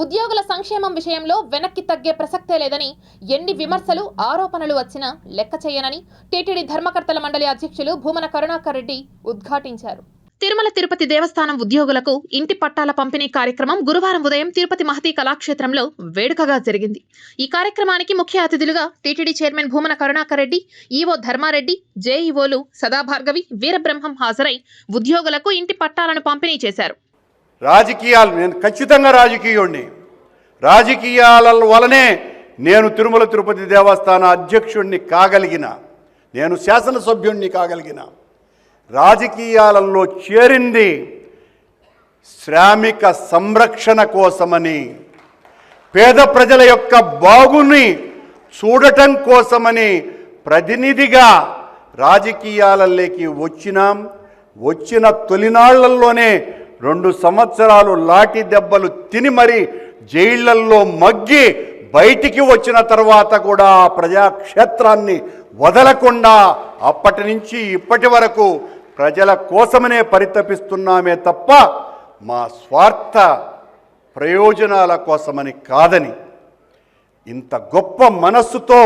ఉద్యోగుల సంక్షేమం విషయంలో వెనక్కి తగ్గే ప్రసక్తే లేదని ఎన్ని విమర్శలు ఆరోపణలు వచ్చినా లెక్క చేయనని టీటీడీ ధర్మకర్తల మండలి అధ్యక్షులు భూమన కరుణాకర్ రెడ్డి ఉద్ఘాటించారు. తిరుమల తిరుపతి దేవస్థానం ఉద్యోగులకు ఇంటి పట్టాల పంపిణీ కార్యక్రమం గురువారం ఉదయం తిరుపతి మహతి కళాక్షేత్రంలో వేడుకగా జరిగింది. ఈ కార్యక్రమానికి ముఖ్య అతిథులుగా TTD chairman Bhumana Karunakar Reddy EO Dharmareddy జేఈఓలు Sada Bhargavi Veerabrahmam హాజరై ఉద్యోగులకు ఇంటి పట్టాలను పంపిణీ చేశారు. రాజకీయాలు నేను ఖచ్చితంగా రాజకీయుణ్ణి. రాజకీయాల వలనే నేను తిరుమల తిరుపతి దేవస్థాన అధ్యక్షుణ్ణి కాగలిగిన నేను శాసనసభ్యుణ్ణి కాగలిగిన. రాజకీయాలలో చేరింది శ్రామిక సంరక్షణ కోసమని పేద ప్రజల యొక్క బాగుని చూడటం కోసమని ప్రతినిధిగా రాజకీయాలలోకి వచ్చినాం. వచ్చిన తొలినాళ్ళలోనే రెండు సంవత్సరాలు లాఠీ దెబ్బలు తిని మరి జైళ్ళల్లో మగ్గి బయటికి వచ్చిన తర్వాత కూడా ఆ ప్రజాక్షేత్రాన్ని వదలకుండా అప్పటి నుంచి ఇప్పటి వరకు ప్రజల కోసమనే పరితపిస్తున్నామే తప్ప మా స్వార్థ ప్రయోజనాల కోసమని కాదని ఇంత గొప్ప మనస్సుతో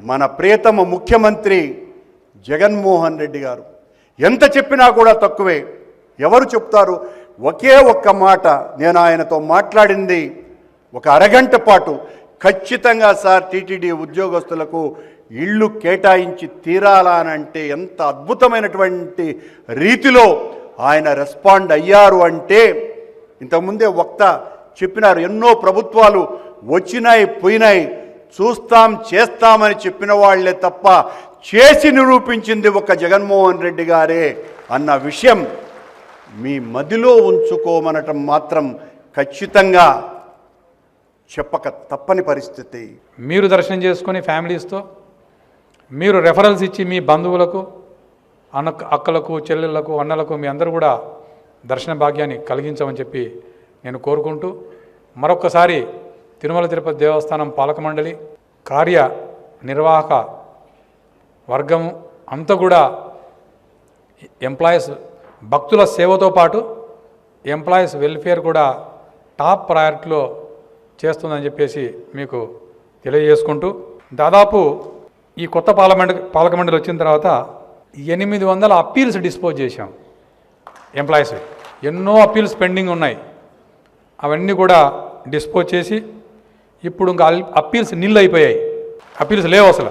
మన ప్రియతమ ముఖ్యమంత్రి జగన్మోహన్ రెడ్డి గారు. ఎంత చెప్పినా కూడా తక్కువే. ఎవరు చెప్తారు? ఒకే ఒక్క మాట నేను ఆయనతో మాట్లాడింది ఒక అరగంట పాటు. ఖచ్చితంగా సార్ టీటీడీ ఉద్యోగస్తులకు ఇళ్ళు కేటాయించి తీరాలనంటే ఎంత అద్భుతమైనటువంటి రీతిలో ఆయన రెస్పాండ్ అయ్యారు అంటే ఇంతకుముందే వక్త చెప్పినారు ఎన్నో ప్రభుత్వాలు వచ్చినాయి పోయినాయి. చూస్తాం చేస్తామని చెప్పిన వాళ్ళే తప్ప చేసి నిరూపించింది ఒక జగన్మోహన్ రెడ్డి గారే అన్న విషయం మీ మదిలో ఉంచుకోమనటం మాత్రం ఖచ్చితంగా చెప్పక తప్పని పరిస్థితి. మీరు దర్శనం చేసుకొని ఫ్యామిలీస్తో మీరు రెఫరల్స్ ఇచ్చి మీ బంధువులకు అన్న అక్కలకు చెల్లెళ్ళకు అన్నలకు మీ అందరూ కూడా దర్శన భాగ్యాన్ని కలిగించమని చెప్పి నేను కోరుకుంటూ మరొక్కసారి తిరుమల తిరుపతి దేవస్థానం పాలక మండలి కార్య నిర్వాహక వర్గం అంతా కూడా ఎంప్లాయీస్ భక్తుల సేవతో పాటు ఎంప్లాయీస్ వెల్ఫేర్ కూడా టాప్ ప్రయారిటీలో చేస్తుందని చెప్పేసి మీకు తెలియజేసుకుంటూ దాదాపు ఈ కొత్త పార్లమెంట్ పాలక మండలి వచ్చిన తర్వాత ఎనిమిది వందల అప్పీల్స్ డిస్పోజ్ చేశాం ఎంప్లాయీస్. ఎన్నో అప్పీల్స్ పెండింగ్ ఉన్నాయి. అవన్నీ కూడా డిస్పోజ్ చేసి ఇప్పుడు ఇంకా అప్పీల్స్ నీళ్ళు అయిపోయాయి. అప్పీల్స్ లేవు అసలు.